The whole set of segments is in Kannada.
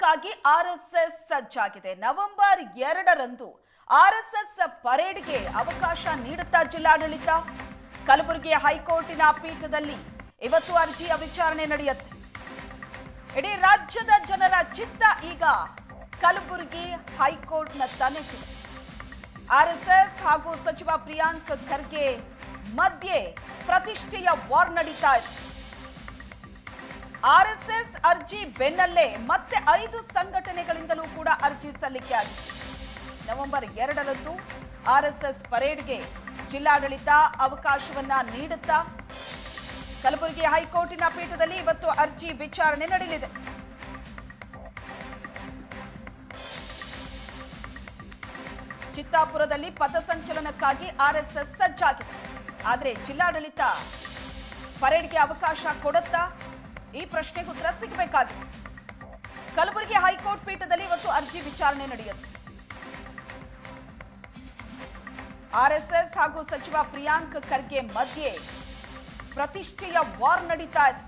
ಪಥಕ್ಕಾಗಿ ಎಸ್ ಸಜ್ಜಾಗಿದೆ. ನವೆಂಬರ್ ಎರಡರಂದು ಆರ್ಎಸ್ಎಸ್ ಪರೇಡ್ಗೆ ಅವಕಾಶ ನೀಡುತ್ತಾ ಜಿಲ್ಲಾಡಳಿತ. ಕಲಬುರಗಿ ಹೈಕೋರ್ಟಿನ ಪೀಠದಲ್ಲಿ ಇವತ್ತು ಅರ್ಜಿಯ ವಿಚಾರಣೆ ನಡೆಯುತ್ತೆ. ಇಡೀ ರಾಜ್ಯದ ಜನರ ಚಿತ್ತ ಈಗ ಕಲಬುರಗಿ ಹೈಕೋರ್ಟ್ನ ಎಸ್ ಎಸ್ ಹಾಗೂ ಸಚಿವ ಪ್ರಿಯಾಂಕ್ ಖರ್ಗೆ ಮಧ್ಯೆ ಪ್ರತಿಷ್ಠೆಯ ವಾರ್ ನಡೀತಾ ಇದೆ. ಆರ್ಎಸ್ಎಸ್ ಅರ್ಜಿ ಬೆನ್ನಲ್ಲೇ ಮತ್ತೆ ಐದು ಸಂಘಟನೆಗಳಿಂದಲೂ ಕೂಡ ಅರ್ಜಿ ಸಲ್ಲಿಕೆ ಆಗಿದೆ ನವೆಂಬರ್ ಎರಡರಂದು ಆರ್ಎಸ್ಎಸ್ ಪರೇಡ್ಗೆ ಜಿಲ್ಲಾಡಳಿತ ಅವಕಾಶವನ್ನ ನೀಡುತ್ತಾ, ಕಲಬುರಗಿ ಹೈಕೋರ್ಟಿನ ಪೀಠದಲ್ಲಿ ಇವತ್ತು ಅರ್ಜಿ ವಿಚಾರಣೆ ನಡೆಯಲಿದೆ. ಚಿತ್ತಾಪುರದಲ್ಲಿ ಪಥಸಂಚಲನಕ್ಕಾಗಿ ಆರ್ಎಸ್ಎಸ್ ಸಜ್ಜಾಗಿದೆ. ಆದರೆ ಜಿಲ್ಲಾಡಳಿತ ಪರೇಡ್ಗೆ ಅವಕಾಶ ಕೊಡುತ್ತಾ ಈ ಪ್ರಶ್ನೆಗೆ ಉತ್ತರ ಸಿಗಬೇಕಾಗಿದೆ ಕಲಬುರಗಿ ಹೈಕೋರ್ಟ್ ಪೀಠದಲ್ಲಿ ಇವತ್ತು ಅರ್ಜಿ ವಿಚಾರಣೆ ನಡೆಯುತ್ತೆ. ಆರ್ಎಸ್ಎಸ್ ಹಾಗೂ ಸಚಿವ ಪ್ರಿಯಾಂಕ್ ಖರ್ಗೆ ಮಧ್ಯೆ ಪ್ರತಿಷ್ಠೆಯ ವಾರ್ ನಡೀತಾ ಇದೆ.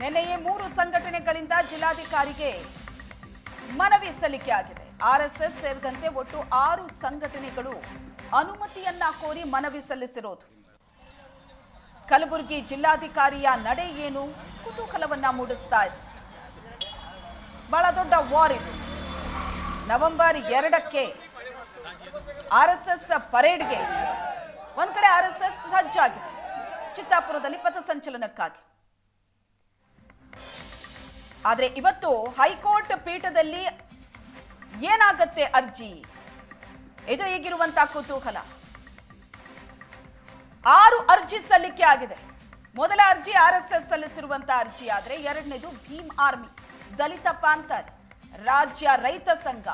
ನಿನ್ನೆಯೇ ಮೂರು ಸಂಘಟನೆಗಳಿಂದ ಜಿಲ್ಲಾಧಿಕಾರಿಗೆ ಮನವಿ ಸಲ್ಲಿಕೆ ಆಗಿದೆ. ಆರ್ಎಸ್ಎಸ್ ಸೇರಿದಂತೆ ಒಟ್ಟು ಆರು ಸಂಘಟನೆಗಳು ಅನುಮತಿಯನ್ನ ಕೋರಿ ಮನವಿ ಸಲ್ಲಿಸಿರೋದು. ಕಲಬುರಗಿ ಜಿಲ್ಲಾಧಿಕಾರಿಯ ನಡೆ ಏನು? ಕುತೂಹಲವನ್ನ ಮೂಡಿಸ್ತಾ ಇದೆ. ಬಹಳ ದೊಡ್ಡ ವಾರ್ ಇದು. ನವೆಂಬರ್ ಎರಡಕ್ಕೆ ಆರ್ ಎಸ್ ಎಸ್ ಪರೇಡ್ಗೆ ಒಂದ್ ಕಡೆ ಆರ್ ಎಸ್ ಎಸ್ ಸಜ್ಜಾಗಿದೆ. ಚಿತ್ತಾಪುರದಲ್ಲಿ ಪಥಸಂಚಲನಕ್ಕಾಗಿ ಆದರೆ ಇವತ್ತು ಹೈಕೋರ್ಟ್ ಪೀಠದಲ್ಲಿ ಏನಾಗತ್ತೆ ಅರ್ಜಿ? ಇದು ಈಗಿರುವಂತಹ ಕುತೂಹಲ. ಆರು ಅರ್ಜಿ ಸಲ್ಲಿಕೆ ಆಗಿದೆ. ಮೊದಲ ಅರ್ಜಿ ಆರ್ ಎಸ್ ಎಸ್ ಸಲ್ಲಿಸಿರುವಂತಹ ಅರ್ಜಿ ಆದರೆ ಎರಡನೇದು ಭೀಮ್ ಆರ್ಮಿ, ದಲಿತ ಪಾಂಥರ್ ರಾಜ್ಯ ರೈತ ಸಂಘ,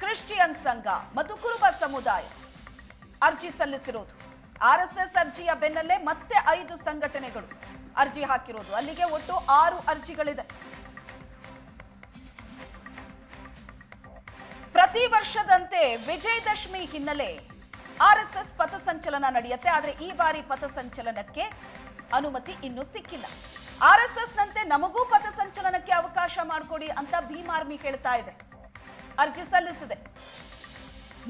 ಕ್ರಿಶ್ಚಿಯನ್ ಸಂಘ, ಮತ್ತು ಕುರುಬ ಸಮುದಾಯ ಅರ್ಜಿ ಸಲ್ಲಿಸಿರೋದು. ಆರ್ ಎಸ್ ಎಸ್ ಅರ್ಜಿಯ ಬೆನ್ನಲ್ಲೇ ಮತ್ತೆ ಐದು ಸಂಘಟನೆಗಳು ಅರ್ಜಿ ಹಾಕಿರೋದು. ಅಲ್ಲಿಗೆ ಒಟ್ಟು ಆರು ಅರ್ಜಿಗಳಿದೆ. ಪ್ರತಿ ವರ್ಷದಂತೆ ವಿಜಯದಶಮಿ ಹಿನ್ನೆಲೆ ಆರ್ಎಸ್ಎಸ್ ಪಥಸಂಚಲನ ನಡೆಯುತ್ತೆ, ಆದರೆ ಈ ಬಾರಿ ಪಥಸಂಚಲನಕ್ಕೆ ಅನುಮತಿ ಇನ್ನೂ ಸಿಕ್ಕಿಲ್ಲ. ಆರ್ ಎಸ್ ಎಸ್ ನಂತೆ ನಮಗೂ ಪಥಸಂಚಲನಕ್ಕೆ ಅವಕಾಶ ಮಾಡಿಕೊಡಿ ಅಂತ ಭೀಮ್ ಆರ್ಮಿ ಹೇಳ್ತಾ ಇದೆ. ಅರ್ಜಿ ಸಲ್ಲಿಸಿದೆ.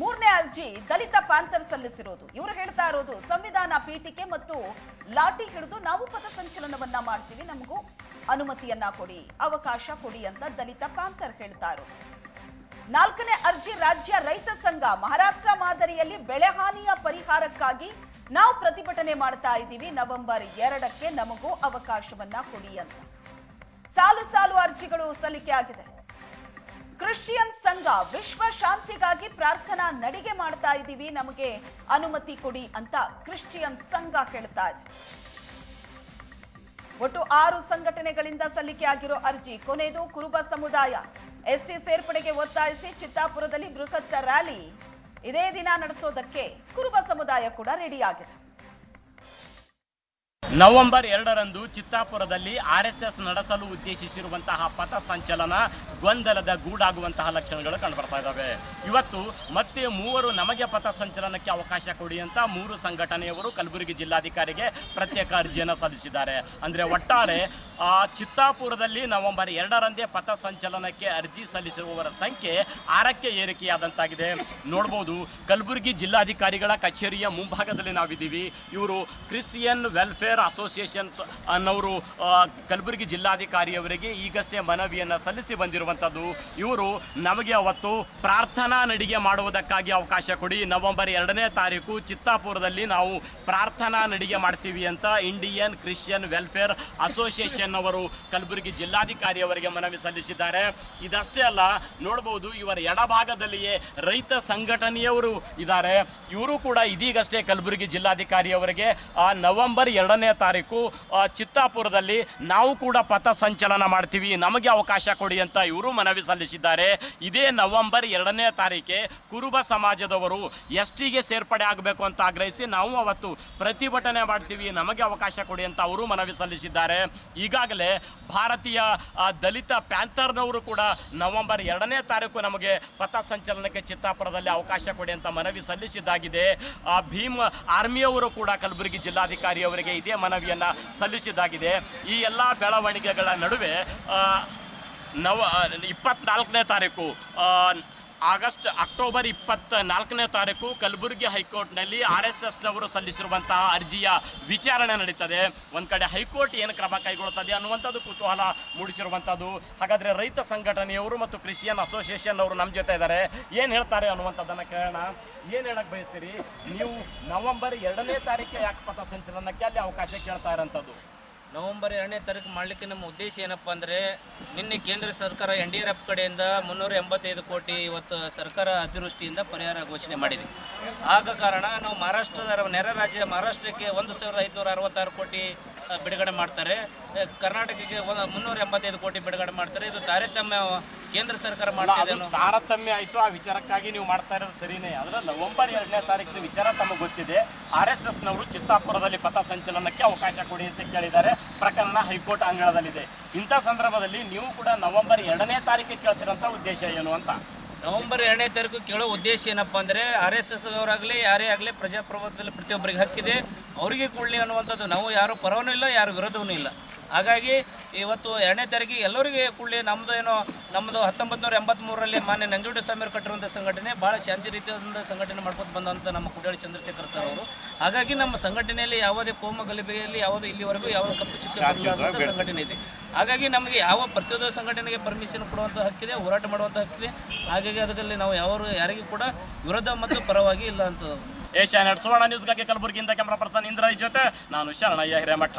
ಮೂರನೇ ಅರ್ಜಿ ದಲಿತ ಪ್ಯಾಂಥರ್ ಸಲ್ಲಿಸಿರೋದು. ಇವರು ಹೇಳ್ತಾ ಇರೋದು, ಸಂವಿಧಾನ ಪೀಠಿಕೆ ಮತ್ತು ಲಾಠಿ ಹಿಡಿದು ನಾವು ಪಥಸಂಚಲನವನ್ನ ಮಾಡ್ತೀವಿ, ನಮಗೂ ಅನುಮತಿಯನ್ನ ಕೊಡಿ, ಅವಕಾಶ ಕೊಡಿ ಅಂತ ದಲಿತ ಪ್ಯಾಂಥರ್ ಹೇಳ್ತಾ ಇರೋದು. ನಾಲ್ಕನೇ ಅರ್ಜಿ ರಾಜ್ಯ ರೈತ ಸಂಘ ಮಹಾರಾಷ್ಟ್ರ ಮಾದರಿಯಲ್ಲಿ ಬೆಳೆ ಹಾನಿಯ ಪರಿಹಾರಕ್ಕಾಗಿ ನಾವು ಪ್ರತಿಭಟನೆ ಮಾಡ್ತಾ ಇದ್ದೀವಿ. ನವೆಂಬರ್ ಎರಡಕ್ಕೆ ನಮಗೂ ಅವಕಾಶವನ್ನ ಕೊಡಿ ಅಂತ. ಸಾಲು ಸಾಲು ಅರ್ಜಿಗಳು ಸಲ್ಲಿಕೆ ಆಗಿದೆ. ಕ್ರಿಶ್ಚಿಯನ್ ಸಂಘ ವಿಶ್ವ ಶಾಂತಿಗಾಗಿ ಪ್ರಾರ್ಥನಾ ನಡಿಗೆ ಮಾಡ್ತಾ ಇದ್ದೀವಿ. ನಮಗೆ ಅನುಮತಿ ಕೊಡಿ ಅಂತ ಕ್ರಿಶ್ಚಿಯನ್ ಸಂಘ ಕೇಳ್ತಾ ಇದೆ. ಒಟ್ಟು ಆರು ಸಂಘಟನೆಗಳಿಂದ ಸಲ್ಲಿಕೆಯಾಗಿರೋ ಅರ್ಜಿ, ಕೊನೆಯದು ಕುರುಬ ಸಮುದಾಯ. ಎಸ್ಟಿ ಸೇರ್ಪಡೆಗೆ ಒತ್ತಾಯಿಸಿ ಚಿತ್ತಾಪುರದಲ್ಲಿ ಬೃಹತ್ ರ್ಯಾಲಿ. ಇದೇ ದಿನ ನಡೆಸೋದಕ್ಕೆ ಕುರುಬ ಸಮುದಾಯ ಕೂಡ ರೆಡಿಯಾಗಿದೆ. ನವೆಂಬರ್ ಎರಡರಂದು ಚಿತ್ತಾಪುರದಲ್ಲಿ ಆರ್ಎಸ್ಎಸ್ ನಡೆಸಲು ಉದ್ದೇಶಿಸಿರುವಂತಹ ಪಥ ಸಂಚಲನ ಗೊಂದಲದ ಗೂಡಾಗುವಂತಹ ಲಕ್ಷಣಗಳು ಕಂಡುಬರ್ತಾ ಇದ್ದಾವೆ. ಇವತ್ತು ಮತ್ತೆ ಮೂವರು ನಮಗೆ ಪಥ ಸಂಚಲನಕ್ಕೆ ಅವಕಾಶ ಕೊಡಿ ಅಂತ ಮೂರು ಸಂಘಟನೆಯವರು ಕಲಬುರಗಿ ಜಿಲ್ಲಾಧಿಕಾರಿಗೆ ಪ್ರತ್ಯೇಕ ಅರ್ಜಿಯನ್ನು ಸಲ್ಲಿಸಿದ್ದಾರೆ. ಅಂದರೆ ಒಟ್ಟಾರೆ ಚಿತ್ತಾಪುರದಲ್ಲಿ ನವೆಂಬರ್ ಎರಡರಂದೇ ಪಥ ಸಂಚಲನಕ್ಕೆ ಅರ್ಜಿ ಸಲ್ಲಿಸುವವರ ಸಂಖ್ಯೆ ಆರಕ್ಕೆ ಏರಿಕೆಯಾದಂತಾಗಿದೆ. ನೋಡ್ಬೋದು, ಕಲಬುರಗಿ ಜಿಲ್ಲಾಧಿಕಾರಿಗಳ ಕಚೇರಿಯ ಮುಂಭಾಗದಲ್ಲಿ ನಾವಿದ್ದೀವಿ. ಇವರು ಕ್ರಿಶ್ಚಿಯನ್ ವೆಲ್ಫೇರ್ ಅಸೋಸಿಯೇಷನ್ಸ್ ಅನ್ನೋರು ಕಲಬುರಗಿ ಜಿಲ್ಲಾಧಿಕಾರಿಯವರಿಗೆ ಈಗಷ್ಟೇ ಮನವಿಯನ್ನು ಸಲ್ಲಿಸಿ ಬಂದಿರುವಂಥದ್ದು. ಇವರು ನಮಗೆ ಅವತ್ತು ಪ್ರಾರ್ಥನಾ ನಡಿಗೆ ಮಾಡುವುದಕ್ಕಾಗಿ ಅವಕಾಶ ಕೊಡಿ. ನವೆಂಬರ್ ಎರಡನೇ ತಾರೀಕು ಚಿತ್ತಾಪುರದಲ್ಲಿ ನಾವು ಪ್ರಾರ್ಥನಾ ನಡಿಗೆ ಮಾಡ್ತೀವಿ ಅಂತ ಇಂಡಿಯನ್ ಕ್ರಿಶ್ಚಿಯನ್ ವೆಲ್ಫೇರ್ ಅಸೋಸಿಯೇಷನ್ ಅವರು ಕಲಬುರಗಿ ಜಿಲ್ಲಾಧಿಕಾರಿಯವರಿಗೆ ಮನವಿ ಸಲ್ಲಿಸಿದ್ದಾರೆ. ಇದಷ್ಟೇ ಅಲ್ಲ ನೋಡಬಹುದು ಇವರ ಎಡಭಾಗದಲ್ಲಿಯೇ ರೈತ ಸಂಘಟನೆಯವರು ಇದ್ದಾರೆ. ಇವರು ಕೂಡ ಇದೀಗಷ್ಟೇ ಕಲಬುರಗಿ ಜಿಲ್ಲಾಧಿಕಾರಿಯವರಿಗೆ ಆ, ನವೆಂಬರ್ ಎರಡನೇ ತಾರೀಕು ಆ, ಚಿತ್ತಾಪುರದಲ್ಲಿ ನಾವು ಕೂಡ ಪಥ ಸಂಚಲನ ಮಾಡ್ತೀವಿ. ನಮಗೆ ಅವಕಾಶ ಕೊಡಿ ಅಂತ ಇವರು ಮನವಿ ಸಲ್ಲಿಸಿದ್ದಾರೆ. ಇದೇ ನವೆಂಬರ್ ಎರಡನೇ ತಾರೀಕೆ ಕುರುಬ ಸಮಾಜದವರು ಎಸ್ ಟಿಗೆ ಸೇರ್ಪಡೆ ಆಗಬೇಕು ಅಂತ ಆಗ್ರಹಿಸಿ ನಾವು ಅವತ್ತು ಪ್ರತಿಭಟನೆ ಮಾಡ್ತೀವಿ. ನಮಗೆ ಅವಕಾಶ ಕೊಡಿ ಅಂತ ಅವರು ಮನವಿ ಸಲ್ಲಿಸಿದ್ದಾರೆ. ಈಗಾಗಲೇ ಭಾರತೀಯ ದಲಿತ ಪ್ಯಾಂಥರ್ನವರು ಕೂಡ ನವೆಂಬರ್ ಎರಡನೇ ತಾರೀಕು ನಮಗೆ ಪಥ ಸಂಚಲನಕ್ಕೆ ಚಿತ್ತಾಪುರದಲ್ಲಿ ಅವಕಾಶ ಕೊಡಿ ಅಂತ ಮನವಿ ಸಲ್ಲಿಸಿದ್ದಾಗಿದೆ. ಭೀಮ್ ಆರ್ಮಿಯವರು ಕೂಡ ಕಲಬುರಗಿ ಜಿಲ್ಲಾಧಿಕಾರಿಯವರಿಗೆ ಇದೇ ಮನವಿಯನ್ನು ಸಲ್ಲಿಸಿದ್ದಾಗಿದೆ. ಈ ಎಲ್ಲ ಬೆಳವಣಿಗೆಗಳ ನಡುವೆ ನವ ಇಪ್ಪತ್ನಾಲ್ಕನೇ ತಾರೀಕು ಆಗಸ್ಟ್ ಅಕ್ಟೋಬರ್ ಇಪ್ಪತ್ತ ನಾಲ್ಕನೇ ತಾರೀಕು ಕಲಬುರಗಿ ಹೈಕೋರ್ಟ್ನಲ್ಲಿ ಆರ್ ಎಸ್ ಎಸ್ನವರು ಸಲ್ಲಿಸಿರುವಂತಹ ಅರ್ಜಿಯ ವಿಚಾರಣೆ ನಡೀತದೆ. ಒಂದು ಕಡೆ ಹೈಕೋರ್ಟ್ ಏನು ಕ್ರಮ ಕೈಗೊಳ್ಳುತ್ತದೆ ಅನ್ನುವಂಥದ್ದು ಕುತೂಹಲ ಮೂಡಿಸಿರುವಂಥದ್ದು. ಹಾಗಾದರೆ ರೈತ ಸಂಘಟನೆಯವರು ಮತ್ತು ಕ್ರಿಶ್ಚಿಯನ್ ಅಸೋಸಿಯೇಷನ್ ಅವರು ನಮ್ಮ ಜೊತೆ ಇದ್ದಾರೆ. ಏನು ಹೇಳ್ತಾರೆ ಅನ್ನುವಂಥದ್ದನ್ನು ಕೇಳೋಣ. ಏನು ಹೇಳಕ್ಕೆ ಬಯಸ್ತೀರಿ? ನೀವು ನವೆಂಬರ್ ಎರಡನೇ ತಾರೀಕು ಯಾಕೆ ಪಥ ಸಂಚಲನಕ್ಕೆ ಅಲ್ಲಿ ಅವಕಾಶ ಕೇಳ್ತಾ ಇರೋಂಥದ್ದು. ನವೆಂಬರ್ ಎರಡನೇ ತಾರೀಕು ಮಾಡಲಿಕ್ಕೆ ನಮ್ಮ ಉದ್ದೇಶ ಏನಪ್ಪ ಅಂದರೆ ನಿನ್ನೆ ಕೇಂದ್ರ ಸರ್ಕಾರ ಎನ್ ಡಿ ಆರ್ ಎಫ್ ಕಡೆಯಿಂದ ಮುನ್ನೂರ ಎಂಬತ್ತೈದು ಕೋಟಿ ಇವತ್ತು ಸರ್ಕಾರ ಅತಿವೃಷ್ಟಿಯಿಂದ ಪರಿಹಾರ ಘೋಷಣೆ ಮಾಡಿದೆ. ಆಗ ಕಾರಣ ನಾವು ಮಹಾರಾಷ್ಟ್ರದ ನೆರೆ ರಾಜ್ಯ ಮಹಾರಾಷ್ಟ್ರಕ್ಕೆ ಒಂದು ಸಾವಿರದ ಐದುನೂರ ಅರವತ್ತಾರು ಕೋಟಿ ಬಿಡುಗಡೆ ಮಾಡ್ತಾರೆ. ಕರ್ನಾಟಕಕ್ಕೆ ಒಂದು ಮುನ್ನೂರ ಎಂಬತ್ತೈದು ಕೋಟಿ ಬಿಡುಗಡೆ ಮಾಡ್ತಾರೆ. ಇದು ತಾರತಮ್ಯ ಕೇಂದ್ರ ಸರ್ಕಾರ ಮಾಡ್ತಾ ಇದೆ ತಾರತಮ್ಯ ಆಯ್ತು ಆ ವಿಚಾರಕ್ಕಾಗಿ ನೀವು ಮಾಡ್ತಾ ಇರೋದು ಸರಿನೇ. ಅದರ ನವೆಂಬರ್ ಎರಡನೇ ತಾರೀಕಿನ ವಿಚಾರ ತಮಗೆ ಗೊತ್ತಿದೆ. ಆರ್ ಎಸ್ ಎಸ್ ನವರು ಚಿತ್ತಾಪುರದಲ್ಲಿ ಪಥ ಸಂಚಲನಕ್ಕೆ ಅವಕಾಶ ಕೊಡಿ ಅಂತ ಕೇಳಿದ್ದಾರೆ. ಪ್ರಕರಣ ಹೈಕೋರ್ಟ್ ಅಂಗಳದಲ್ಲಿದೆ. ಇಂಥ ಸಂದರ್ಭದಲ್ಲಿ ನೀವು ಕೂಡ ನವೆಂಬರ್ ಎರಡನೇ ತಾರೀಕಿಗೆ ಕೇಳ್ತಿರೋಂಥ ಉದ್ದೇಶ ಏನು ಅಂತ? ನವೆಂಬರ್ ಎರಡನೇ ತಾರೀಕು ಕೇಳೋ ಉದ್ದೇಶ ಏನಪ್ಪ ಅಂದರೆ ಆರ್ ಎಸ್ ಎಸ್ ಅವರಾಗಲಿ ಯಾರೇ ಆಗಲಿ ಪ್ರಜಾಪ್ರಭುತ್ವದಲ್ಲಿ ಪ್ರತಿಯೊಬ್ಬರಿಗೆ ಹಕ್ಕಿದೆ. ಅವರಿಗೆ ಕೊಡಲಿ ಅನ್ನುವಂಥದ್ದು ನಾವು ಯಾರು ಪರವೂ ಇಲ್ಲ ಯಾರು ವಿರೋಧವೂ ಇಲ್ಲ. ಹಾಗಾಗಿ ಇವತ್ತು ಎರಡನೇ ತಾರೀಕಿಗೆ ಎಲ್ಲರಿಗೆ ಕೂಡಲಿ ನಮ್ಮದು ಏನೋ ನಮ್ಮದು ಹತ್ತೊಂಬತ್ತು ನೂರ ಎಂಬತ್ತ್ಮೂರರಲ್ಲಿ ಮಾನ್ಯ ನಂಜುಂಡ ಸ್ವಾಮಿಯವರು ಕಟ್ಟಿರುವಂಥ ಸಂಘಟನೆ ಭಾಳ ಶಾಂತಿ ರೀತಿಯಿಂದ ಸಂಘಟನೆ ಮಾಡ್ಕೊಂಡು ಬಂದಂಥ ನಮ್ಮ ಕುಡಾಳಿ ಚಂದ್ರಶೇಖರ್ ಸರ್ ಅವರು. ಹಾಗಾಗಿ ನಮ್ಮ ಸಂಘಟನೆಯಲ್ಲಿ ಯಾವುದೇ ಕೋಮ ಗಲಭೆಯಲ್ಲಿ ಯಾವುದೇ ಇಲ್ಲಿವರೆಗೂ ಯಾವುದೇ ಕಪ್ಪು ಚಿತ್ರ ಸಂಘಟನೆ ಇದೆ. ಹಾಗಾಗಿ ನಮಗೆ ಯಾವ ಪ್ರತಿಯೊಂದು ಸಂಘಟನೆಗೆ ಪರ್ಮಿಷನ್ ಕೊಡುವಂಥ ಹಕ್ಕಿದೆ ಹೋರಾಟ ಮಾಡುವಂಥ ಹಕ್ಕಿದೆ. ಹಾಗಾಗಿ ಅದರಲ್ಲಿ ನಾವು ಯಾರು ಯಾರಿಗೂ ಕೂಡ ವಿರೋಧ ಮತ್ತು ಪರವಾಗಿ ಇಲ್ಲ ಅಂತ ಏಷ್ಯಾ ಸುವರ್ಣ ನ್ಯೂಸ್ಗಾಗಿ ಕಲಬುರಗಿಯಿಂದ ಕ್ಯಾಮ್ರಾ ಪರ್ಸನ್ ಇಂದ್ರಾಜ್ ಜೊತೆ ನಾನು ಶರಣಯ್ಯ ಹಿರೇಮಠ.